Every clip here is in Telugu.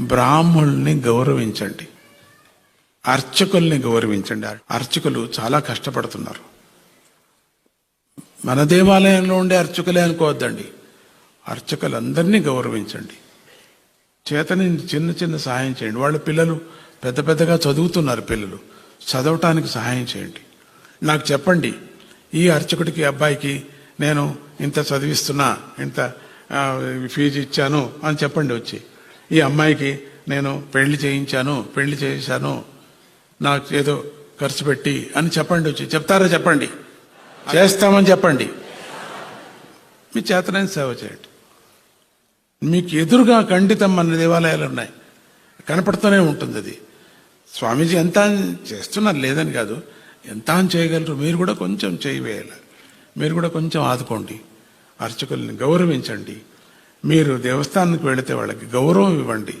బ్రాహ్మణుల్ని గౌరవించండి. అర్చకుల్ని గౌరవించండి. అర్చకులు చాలా కష్టపడుతున్నారు. మన దేవాలయంలో ఉండే అర్చకులే అనుకోవద్దండి. అర్చకులందరినీ గౌరవించండి. చేతని చిన్న చిన్న సహాయం చేయండి. వాళ్ళ పిల్లలు పెద్ద పెద్దగా చదువుతున్నారు పిల్లలు. చదవటానికి సహాయం చేయండి. నాకు చెప్పండి ఈ అర్చకుడికి అబ్బాయికి నేను ఇంత చదివిస్తున్నా ఇంత ఫీజు ఇచ్చాను అని చెప్పండి వచ్చి. ఈ అమ్మాయికి నేను పెళ్ళి చేయించాను పెళ్ళి చేశాను నాకు ఏదో ఖర్చు పెట్టి అని చెప్పండి వచ్చి. చెప్తారా చెప్పండి? చేస్తామని చెప్పండి. మీ చేతనైన సేవ చేయండి. మీకు ఎదురుగా ఖండితం అన్న దేవాలయాలు ఉన్నాయి. కనపడుతూనే ఉంటుంది అది. స్వామీజీ ఎంత చేస్తున్నారు లేదని కాదు ఎంత అని చేయగలరు మీరు కూడా కొంచెం చేయవేయాలి మీరు కూడా కొంచెం ఆదుకోండి. అర్చకుల్ని గౌరవించండి. మీరు దేవస్థానానికి వెళితే వాళ్ళకి గౌరవం ఇవ్వండి.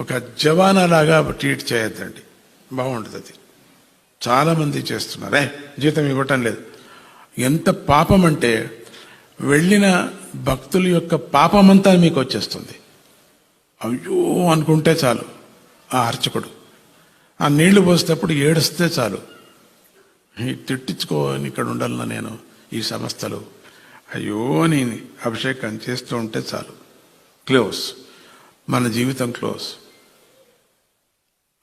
ఒక జవానాలాగా ట్రీట్ చేయొద్దండి. బాగుంటుంది. అది చాలామంది చేస్తున్నారే. జీతం ఇవ్వటం లేదు. ఎంత పాపం అంటే వెళ్ళిన భక్తుల యొక్క పాపమంతా మీకు వచ్చేస్తుంది. అయ్యో అనుకుంటే చాలు. ఆ అర్చకుడు. ఆ నీళ్ళు పోసేటప్పుడు ఏడుస్తే చాలు. తిట్టించుకోని ఇక్కడ ఉండాలన్నా నేను ఈ సంస్థలో. అయ్యో అని అభిషేకం చేస్తూ ఉంటే చాలు. క్లోజ్ మన జీవితం క్లోజ్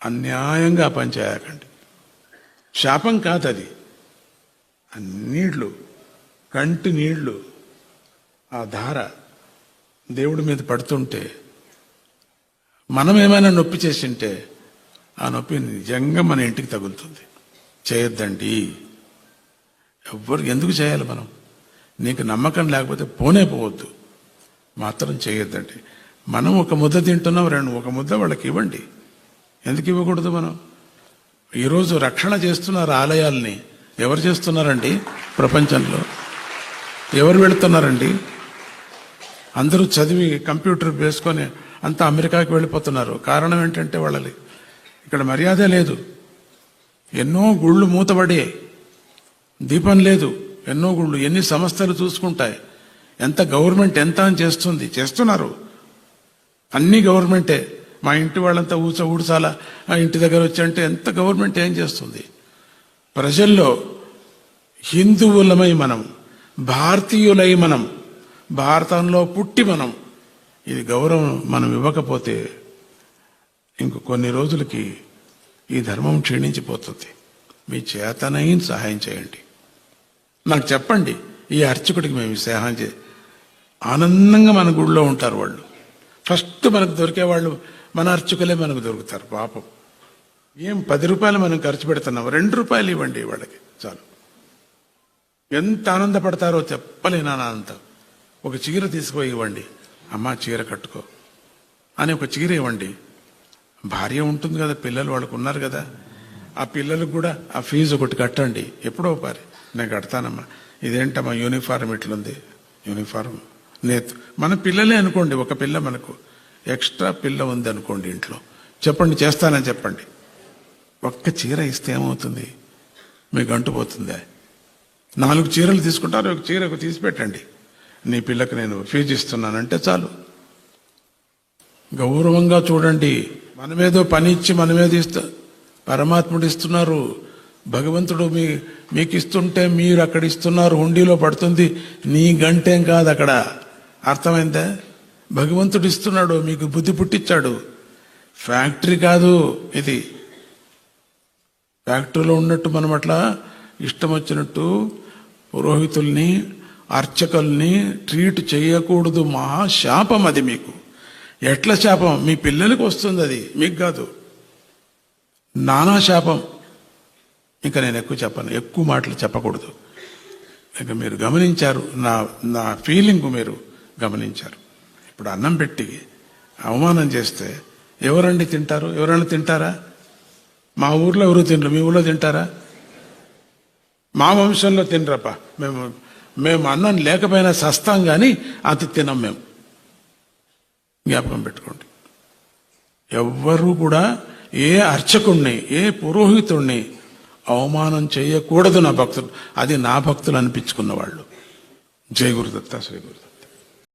అన్యాయంగా పనిచేయకండి శాపం కాదు అది నీళ్ళు కంటి నీళ్ళు ఆ ధార దేవుడి మీద పడుతుంటే మనం ఏమైనా నొప్పి చేసింటే ఆ నొప్పి నిజంగా మన ఇంటికి తగులుతుంది. చేయొద్దండి. ఎవ్వరు ఎందుకు చేయాలి మనం? నీకు నమ్మకం లేకపోతే పోనే పోవద్దు. మాత్రం చేయొద్దండి. మనం ఒక ముద్ద తింటున్నాం రెండు ఒక ముద్ద వాళ్ళకి ఇవ్వండి. ఎందుకు ఇవ్వకూడదు మనం? ఈరోజు రక్షణ చేస్తున్నారు ఆలయాల్ని. ఎవరు చేస్తున్నారండి? ప్రపంచంలో. ఎవరు వెళుతున్నారండి? అందరూ చదివి కంప్యూటర్ వేసుకొని అంతా అమెరికాకి వెళ్ళిపోతున్నారు. కారణం ఏంటంటే వాళ్ళది. ఇక్కడ మర్యాద లేదు. ఎన్నో గుళ్ళు మూతబడే దీపం లేదు. ఎన్నో గుళ్ళు ఎన్ని సంస్థలు చూసుకుంటాయి. ఎంత గవర్నమెంట్ ఎంత అని చేస్తుంది? చేస్తున్నారు. అన్ని గవర్నమెంటే. మా ఇంటి వాళ్ళంతా ఊచ ఊడ్చాల ఆ ఇంటి దగ్గర వచ్చి అంటే ఎంత గవర్నమెంట్ ఏం చేస్తుంది? ప్రజల్లో హిందువులమై మనం భారతీయులై మనం భారతంలో పుట్టి మనం ఇది గౌరవం మనం ఇవ్వకపోతే ఇంక కొన్ని రోజులకి ఈ ధర్మం క్షీణించిపోతుంది. మీ చేతనైన సహాయం చేయండి. నాకు చెప్పండి ఈ అర్చకుడికి మేము సేహం చే ఆనందంగా మన గుడిలో ఉంటారు వాళ్ళు. ఫస్ట్ మనకు దొరికే వాళ్ళు మన అర్చకులే మనకు దొరుకుతారు పాపం. ఏం పది రూపాయలు మనం ఖర్చు పెడుతున్నాం రెండు రూపాయలు ఇవ్వండి వాళ్ళకి చాలు. ఎంత ఆనందపడతారో చెప్పలేను ఆనందం ఒక చీర తీసుకుపోయి ఇవ్వండి అమ్మా చీర కట్టుకో అని ఒక చీర ఇవ్వండి. భార్య ఉంటుంది కదా పిల్లలు వాళ్ళకు ఉన్నారు కదా ఆ పిల్లలకు కూడా ఆ ఫీజు ఒకటి కట్టండి ఎప్పుడో పారి నేను కడతానమ్మా. ఇదేంటమ్మా యూనిఫారం ఇట్లుంది? యూనిఫారం నేత్ మన పిల్లలే అనుకోండి ఒక పిల్ల మనకు. ఎక్స్ట్రా పిల్ల ఉంది అనుకోండి ఇంట్లో. చెప్పండి చేస్తానని చెప్పండి. ఒక్క చీర ఇస్తే ఏమవుతుంది? మీకు అంటుపోతుందా నాలుగు చీరలు తీసుకుంటారు ఒక చీరకు తీసి పెట్టండి. నీ పిల్లకు నేను ఫీజు ఇస్తున్నానంటే చాలు. గౌరవంగా చూడండి. మనమేదో పని ఇచ్చి మనమేదో ఇస్తా పరమాత్ముడు ఇస్తున్నారు. భగవంతుడు మీ మీకు ఇస్తుంటే మీరు అక్కడ ఇస్తున్నారు హుండీలో పడుతుంది నీ గంటేం కాదు అక్కడ. అర్థమైందా? భగవంతుడు ఇస్తున్నాడు మీకు బుద్ధి పుట్టించాడు ఫ్యాక్టరీ కాదు ఇది. ఫ్యాక్టరీలో ఉన్నట్టు మనం అట్లా ఇష్టం వచ్చినట్టు పురోహితుల్ని అర్చకుల్ని ట్రీట్ చేయకూడదు మహా శాపం అది మీకు. ఎట్ల శాపం? మీ పిల్లలకు వస్తుంది అది మీకు కాదు. నానా శాపం. ఇంకా నేను ఎక్కువ చెప్పను. ఎక్కువ మాటలు చెప్పకూడదు. ఇక మీరు గమనించారు. నా నా ఫీలింగ్ మీరు గమనించారు. ఇప్పుడు అన్నం పెట్టి అవమానం చేస్తే ఎవరండి తింటారు? ఎవరన్నా తింటారా? మా ఊర్లో ఎవరు తినరు? మీ ఊర్లో తింటారా? మా వంశంలో తినరప్ప. మేము మేము అన్నం లేకపోయినా సస్తాం కానీ అతి తినం మేము. జ్ఞాపకం పెట్టుకోండి. ఎవ్వరూ కూడా ఏ అర్చకుణ్ణి ఏ పురోహితుణ్ణి అవమానం చేయకూడదు నా భక్తులు. అది నా భక్తులు అనిపించుకున్న వాళ్ళు జై గురుదత్త శ్రీ గురుదత్త.